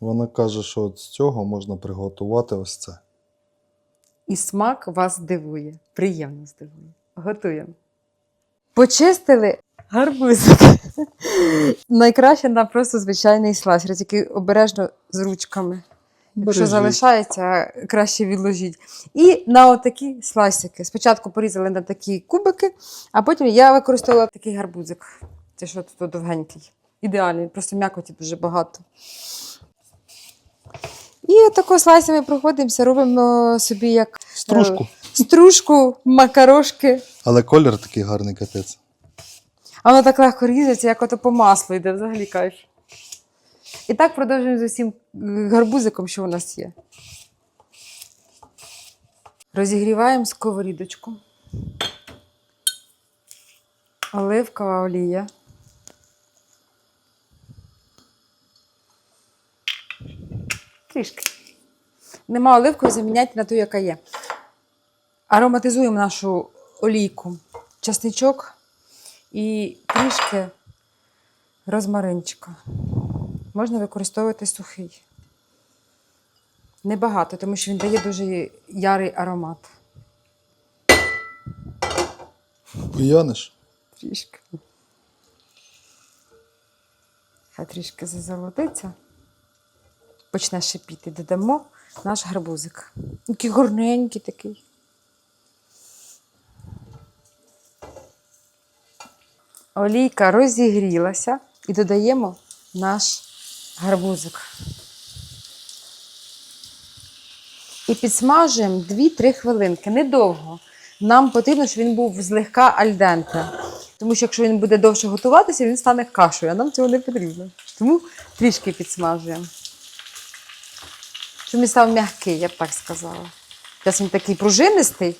Вона каже, що от з цього можна приготувати ось це. І смак вас здивує. Приємно здивує. Готуємо. Почистили гарбузик. Найкраще на просто звичайний слайсер, тільки обережно з ручками. Якщо залишається, краще відложіть. І на отакі слайсики. Спочатку порізали на такі кубики, а потім я використовувала такий гарбузик. Це що тут довгенький. Ідеальний, просто м'якоті дуже багато. І отако слайсами проходимося, робимо собі як Стружку. стружку, макарошки. Але колір такий гарний капець. А воно так легко різається, як ото по маслу йде, взагалі кайф. І так продовжуємо з усім е, гарбузиком, що у нас є. Розігріваємо сковорідочку. Оливкова олія. Трішки. Нема оливкової, заміняйте на ту, яка є. Ароматизуємо нашу олійку. Часничок і трішки розмаринчика. Можна використовувати сухий. Небагато, тому що він дає дуже ярий аромат. Буяниш? Трішки. Хай трішки зазолотиться. Почне шипіти. Додамо наш гарбузик. Який горненький такий. Олійка розігрілася і додаємо наш гарбузик. І підсмажуємо 2-3 хвилинки. Недовго. Нам потрібно, щоб він був злегка альденте. Тому що якщо він буде довше готуватися, він стане кашею, а нам цього не потрібно. Тому трішки підсмажуємо. Щоб він став м'який, я б так сказала. Зараз він такий пружинистий,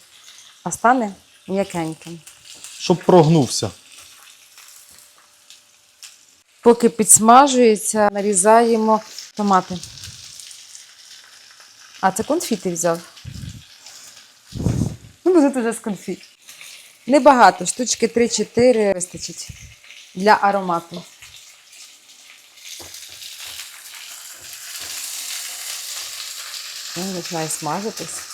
а стане м'якеньким. Щоб прогнувся. Поки підсмажується, нарізаємо томати. А це конфіти взяв. Ну, буде вже з конфіт. Небагато, штучки 3-4 вистачить для аромату. Oh, that's nice market. This.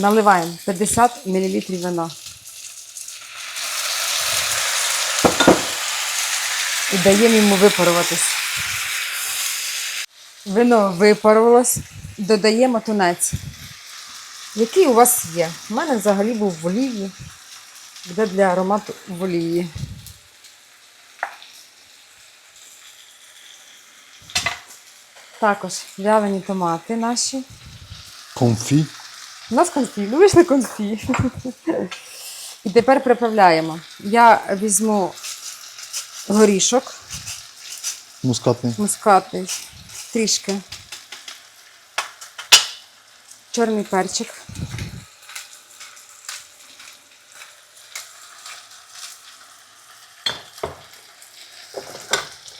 Наливаємо 50 мл вина. І даємо йому випаруватись. Вино випарувалось, додаємо тунець. Який у вас є? У мене взагалі був в олії. Буде для аромату в олії. Також вялені томати наші. Конфі. У нас конфі, ну вийшли конфі. І тепер приправляємо. Я візьму горішок Мускатний. мускатний, трішки. Чорний перчик.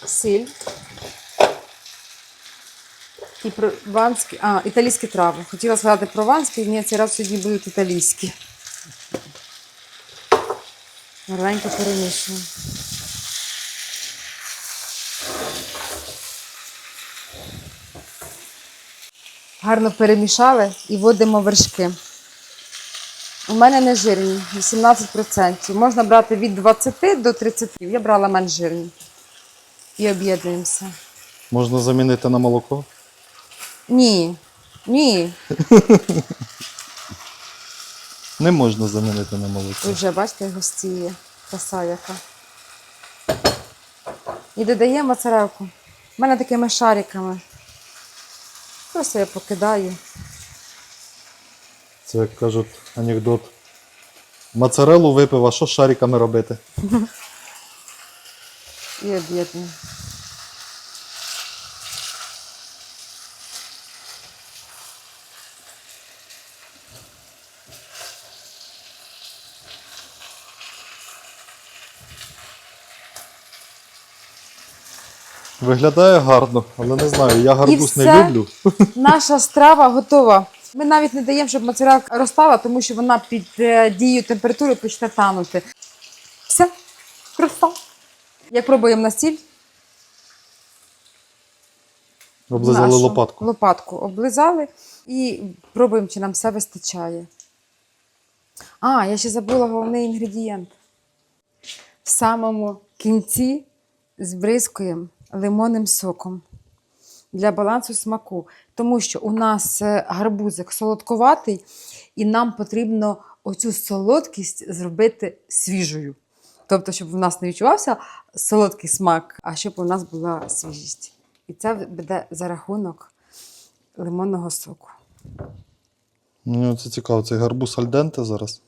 Сіль. І прованські, а, італійські трави. Хотіла сказати прованські, ні, цей раз сьогодні будуть італійські. Гарненько перемішуємо. Гарно перемішали і вводимо вершки. У мене не жирні, 18%. Можна брати від 20 до 30. Я брала менш жирні. І об'єднуємося. Можна замінити на молоко. Ні. Ні. Не можна замінити на молоко. Ви вже бачите, гостіє. Краса яка. І додаємо моцарелку. У мене такими шариками. Просто я покидаю. Це як кажуть анекдот. Моцарелу випив, а що з шариками робити? І об'єдную. Виглядає гарно, але не знаю, я гарбуз не все. люблю. Наша страва готова. Ми навіть не даємо, щоб моцарелка розстала, тому що вона під е, дією температури почне танути. Все, краса. Як пробуємо на стіль, Облизали нашу лопатку. Лопатку облизали і пробуємо, чи нам все вистачає. А, я ще забула головний інгредієнт. В самому кінці збризкуємо лимонним соком для балансу смаку. Тому що у нас е, гарбузик солодкуватий, і нам потрібно оцю солодкість зробити свіжою. Тобто, щоб у нас не відчувався солодкий смак, а щоб у нас була свіжість. І це буде за рахунок лимонного соку. Мені це цікаво, цей гарбуз альденте зараз.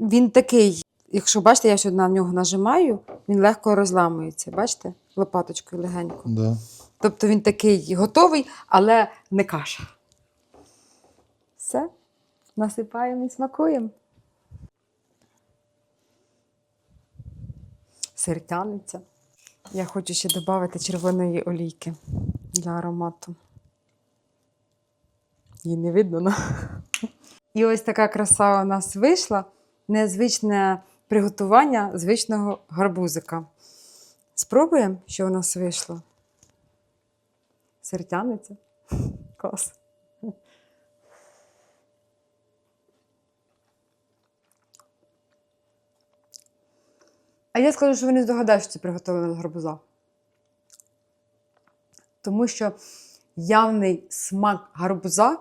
Він такий, якщо бачите, я ще на нього нажимаю, він легко розламується. Бачите? Лопаточкою легенько. Да. Тобто він такий готовий, але не каша. Все, насипаємо і смакуємо. Сир тянеться. Я хочу ще додати червоної олійки для аромату. Її не видно, но. І ось така краса у нас вийшла. Незвичне приготування звичного гарбузика. Спробуємо, що у нас вийшло. Сир тянеться. Клас. А я скажу, що ви не здогадаються, що це приготовлено з гарбуза. Тому що явний смак гарбуза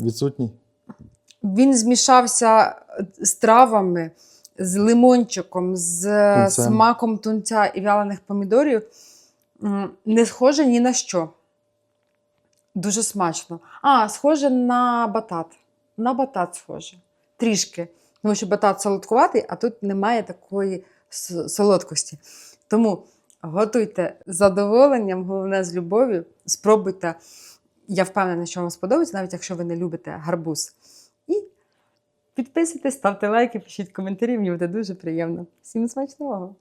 Відсутній. він змішався з травами, з лимончиком, з Тунцем. смаком тунця і вялених помідорів. Не схоже ні на що. Дуже смачно. А, схоже на батат. На батат схоже. Трішки. Тому що батат солодкуватий, а тут немає такої солодкості. Тому готуйте з задоволенням, головне з любов'ю. Спробуйте. Я впевнена, що вам сподобається, навіть якщо ви не любите гарбуз. Підписуйтесь, ставте лайки, пишіть коментарі, мені буде дуже приємно. Всім смачного!